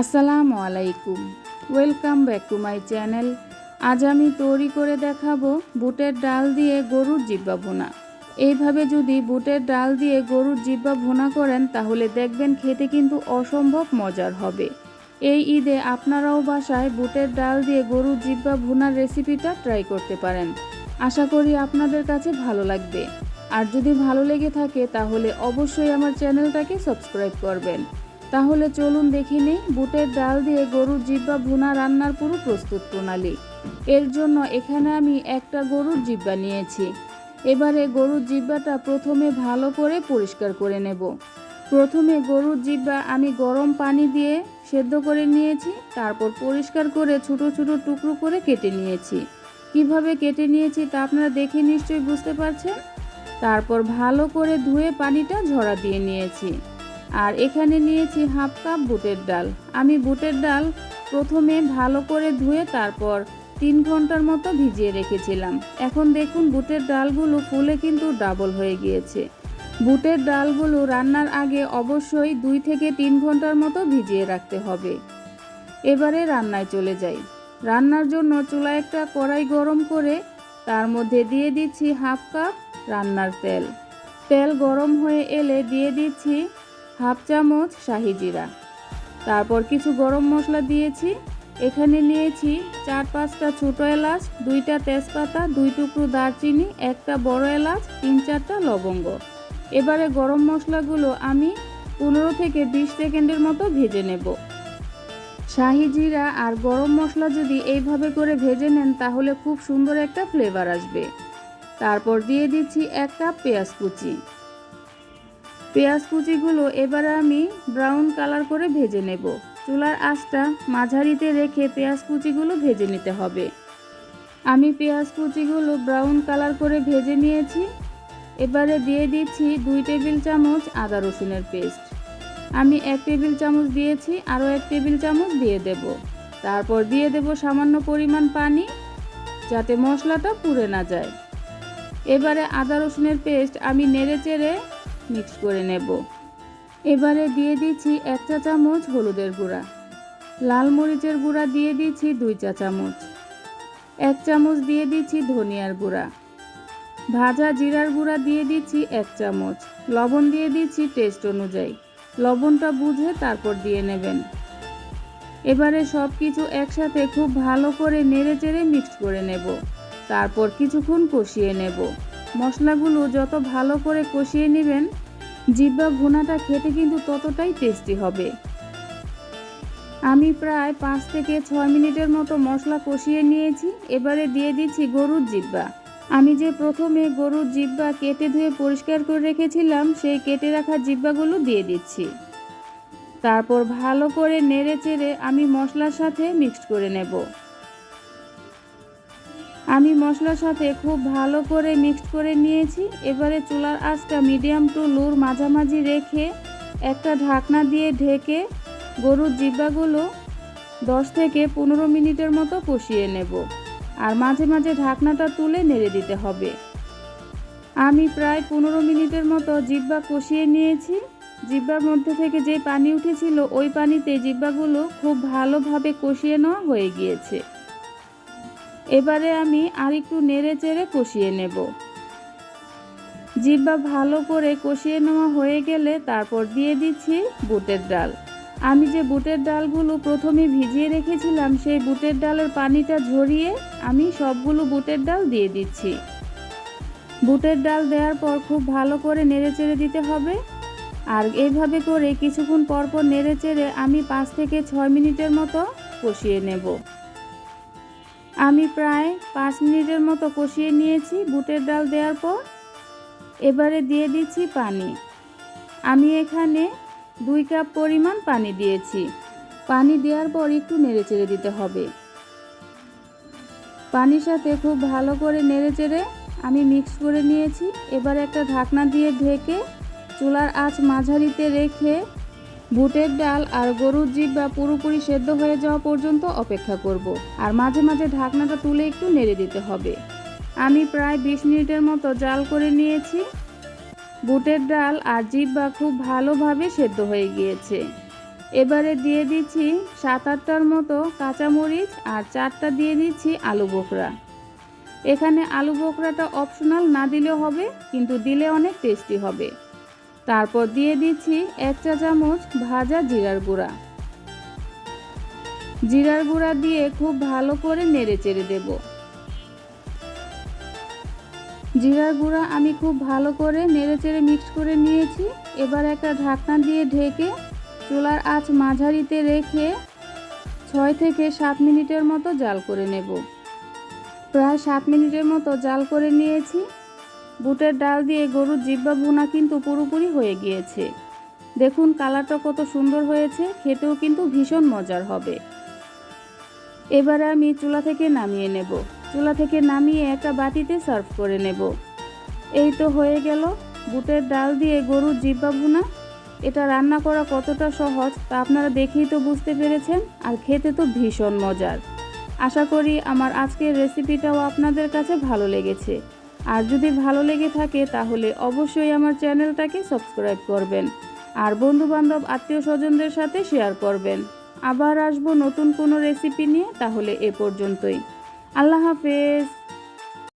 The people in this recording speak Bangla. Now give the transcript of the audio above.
আসসালামু আলাইকুম। Welcome back to my channel আজ আমি তৈরি করে দেখাবো বুটের ডাল দিয়ে গরুর জিব্বা ভুনা। এইভাবে যদি বুটের ডাল দিয়ে গরুর জিব্বা ভুনা করেন, তাহলে দেখবেন খেতে কিন্তু অসম্ভব মজার হবে। এই ঈদে আপনারাও বাসায় বুটের ডাল দিয়ে গরুর জিব্বা ভুনার রেসিপিটা ট্রাই করতে পারেন। আশা করি আপনাদের কাছে ভালো লাগবে। আর যদি ভালো লেগে থাকে, তাহলে অবশ্যই আমার চ্যানেলটাকে সাবস্ক্রাইব করবেন। তাহলে চলুন দেখে নিই, বুটের ডাল দিয়ে গরুর জিব্বা ভুনা রান্নার পুরো প্রস্তুত প্রণালী। এর জন্য এখানে আমি একটা গরুর জিব্বা নিয়েছি। এবারে গরুর জিব্বাটা প্রথমে ভালো করে পরিষ্কার করে নেব। প্রথমে গরুর জিব্বা আমি গরম পানি দিয়ে সেদ্ধ করে নিয়েছি, তারপর পরিষ্কার করে ছোট ছোট টুকরো করে কেটে নিয়েছি। কীভাবে কেটে নিয়েছি তা আপনারা দেখে নিশ্চয়ই বুঝতে পারছেন। তারপর ভালো করে ধুয়ে পানিটা ঝরা দিয়ে নিয়েছি। আর এখানে নিয়েছি হাফ কাপ বুটের ডাল। আমি বুটের ডাল প্রথমে ভালো করে ধুয়ে তারপর তিন ঘণ্টার মতো ভিজিয়ে রেখেছিলাম। এখন দেখুন বুটের ডালগুলো ফুলে কিন্তু ডাবল হয়ে গিয়েছে। বুটের ডালগুলো রান্নার আগে অবশ্যই দুই থেকে তিন ঘণ্টার মতো ভিজিয়ে রাখতে হবে। এবারে রান্নায় চলে যাই। রান্নার জন্য চুলা একটা কড়াই গরম করে তার মধ্যে দিয়ে দিচ্ছি হাফ কাপ রান্নার তেল। তেল গরম হয়ে এলে দিয়ে দিচ্ছি হাফ চামচ শাহি জিরা। তারপর কিছু গরম মশলা দিয়েছি। এখানে নিয়েছি চার পাঁচটা ছোটো এলাচ, দুইটা তেজপাতা, দুই টুকরো দারচিনি, একটা বড় এলাচ, তিন চারটা লবঙ্গ। এবারে গরম মশলাগুলো আমি পনেরো থেকে বিশ সেকেন্ডের মতো ভেজে নেব। শাহি জিরা আর গরম মশলা যদি এইভাবে করে ভেজে নেন, তাহলে খুব সুন্দর একটা ফ্লেভার আসবে। তারপর দিয়ে দিচ্ছি এক কাপ পেঁয়াজ কুচি। পেঁয়াজ কুচিগুলো এবারে আমি ব্রাউন কালার করে ভেজে নেব। চুলার আঁচটা মাঝারিতে রেখে পেঁয়াজ কুচিগুলো ভেজে নিতে হবে। আমি পেঁয়াজ কুচিগুলো ব্রাউন কালার করে ভেজে নিয়েছি। এবারে দিয়ে দিচ্ছি দুই টেবিল চামচ আদা রসুনের পেস্ট। আমি এক টেবিল চামচ দিয়েছি, আরও এক টেবিল চামচ দিয়ে দেব। তারপর দিয়ে দেব সামান্য পরিমাণ পানি, যাতে মশলাটা পুড়ে না যায়। এবারে আদা রসুনের পেস্ট আমি নেড়ে চেড়ে মিক্স করে নেব। এবারে দিয়ে দিচ্ছি এক চা চামচ হলুদের গুঁড়া। লাল মরিচের গুঁড়া দিয়ে দিচ্ছি দুই চা চামচ। এক চামচ দিয়ে দিচ্ছি ধনিয়ার গুঁড়া। ভাজা জিরার গুঁড়া দিয়ে দিচ্ছি এক চামচ। লবণ দিয়ে দিচ্ছি টেস্ট অনুযায়ী। লবণটা বুঝে তারপর দিয়ে নেবেন। এবারে সব কিছু একসাথে খুব ভালো করে নেড়ে চেড়ে মিক্স করে নেব। তারপর কিছুক্ষণ কষিয়ে নেব। মশলাগুলো যত ভালো করে কষিয়ে নেবেন, জিব্বা ভুনাটা খেতে কিন্তু ততটাই টেস্টি হবে। আমি প্রায় পাঁচ থেকে ছয় মিনিটের মতো মশলা কষিয়ে নিয়েছি, এবারে দিয়ে দিচ্ছি গরুর জিব্বা। আমি যে প্রথমে গরুর জিব্বা কেটে ধুয়ে পরিষ্কার করে রেখেছিলাম, সেই কেটে রাখা জিব্বাগুলো দিয়ে দিচ্ছি। তারপর ভালো করে নেড়ে চেড়ে আমি মশলার সাথে মিক্সড করে নেব। আমি মশলার সাথে খুব ভালো করে মিক্সড করে নিয়েছি। এবারে চুলার আঁচটা মিডিয়াম টু লোর মাঝামাঝি রেখে একটা ঢাকনা দিয়ে ঢেকে গরুর জিব্বাগুলো দশ থেকে পনেরো মিনিটের মতো কষিয়ে নেব। আর মাঝে মাঝে ঢাকনাটা তুলে নেড়ে দিতে হবে। আমি প্রায় পনেরো মিনিটের মতো জিব্বা কষিয়ে নিয়েছি। জিব্বার মধ্যে থেকে যে পানি উঠেছিল, ওই পানিতে জিব্বাগুলো খুব ভালোভাবে কষিয়ে নেওয়া হয়ে গিয়েছে। এবারে আমি আর একটু নেড়ে চেড়ে কষিয়ে নেব। জিব্বা ভালো করে কষিয়ে নেওয়া হয়ে গেলে তারপর দিয়ে দিচ্ছি বুটের ডাল। আমি যে বুটের ডালগুলো প্রথমে ভিজিয়ে রেখেছিলাম, সেই বুটের ডালের পানিটা ঝরিয়ে আমি সবগুলো বুটের ডাল দিয়ে দিচ্ছি। বুটের ডাল দেওয়ার পর খুব ভালো করে নেড়ে চেড়ে দিতে হবে। আর এইভাবে করে কিছুক্ষণ পরপর নেড়ে চেড়ে আমি পাঁচ থেকে ছয় মিনিটের মতো কষিয়ে নেব। আমি প্রায় পাঁচ মিনিটের মতো কষিয়ে নিয়েছি বুটের ডাল দেওয়ার পর। এবারে দিয়ে দিচ্ছি পানি। আমি এখানে দুই কাপ পরিমাণ পানি দিয়েছি। পানি দেওয়ার পর একটু নেড়ে চেড়ে দিতে হবে। পানির সাথে খুব ভালো করে নেড়ে চেড়ে আমি মিক্স করে নিয়েছি। এবার একটা ঢাকনা দিয়ে ঢেকে চুলার আঁচ মাঝারিতে রেখে বুটের ডাল আর গরুর জিব্বা পুরোপুরি সেদ্ধ হয়ে যাওয়া পর্যন্ত অপেক্ষা করব। আর মাঝে মাঝে ঢাকনাটা তুলে একটু নেড়ে দিতে হবে। আমি প্রায় বিশ মিনিটের মতো জাল করে নিয়েছি। বুটের ডাল আর জিব্বা খুব ভালোভাবে সেদ্ধ হয়ে গিয়েছে। এবারে দিয়ে দিচ্ছি সাত আটটার মতো কাঁচামরিচ আর চারটা দিয়ে দিচ্ছি আলু বোখরা। এখানে আলু বোকরাটা অপশনাল না দিলেও হবে, কিন্তু দিলে অনেক টেস্টি হবে। তারপর দিয়ে দিচ্ছি এক চা চামচ ভাজা জিরার গুঁড়া। জিরার গুঁড়া দিয়ে খুব ভালো করে নেড়ে চেড়ে দেব। জিরার গুঁড়া আমি খুব ভালো করে নেড়ে চেড়ে মিক্স করে নিয়েছি। এবার একটা ঢাকনা দিয়ে ঢেকে চুলার আঁচ মাঝারিতে রেখে ছয় থেকে সাত মিনিটের মতো জাল করে নেব। প্রায় সাত মিনিটের মতো জাল করে নিয়েছি। বুটের ডাল দিয়ে গরুর জিব্বা ভুনা কিন্তু পুরোপুরি হয়ে গিয়েছে। দেখুন কালারটা কত সুন্দর হয়েছে, খেতেও কিন্তু ভীষণ মজার হবে। এবারে আমি চুলা থেকে নামিয়ে নেব। চুলা থেকে নামিয়ে একটা বাটিতে সার্ভ করে নেব। এই তো হয়ে গেল বুটের ডাল দিয়ে গরুর জিব্বা ভুনা। এটা রান্না করা কতটা সহজ তা আপনারা দেখেই তো বুঝতে পেরেছেন আর খেতে তো ভীষণ মজার। আশা করি আমার আজকের রেসিপিটাও আপনাদের কাছে ভালো লেগেছে। আর যদি ভালো লেগে থাকে তাহলে অবশ্যই আমার চ্যানেলটাকে সাবস্ক্রাইব করবেন আর বন্ধু বান্ধব আত্মীয় স্বজনদের সাথে শেয়ার করবেন। আবার আসব নতুন কোনো রেসিপি নিয়ে তাহলে এ পর্যন্তই। আল্লাহ হাফেজ।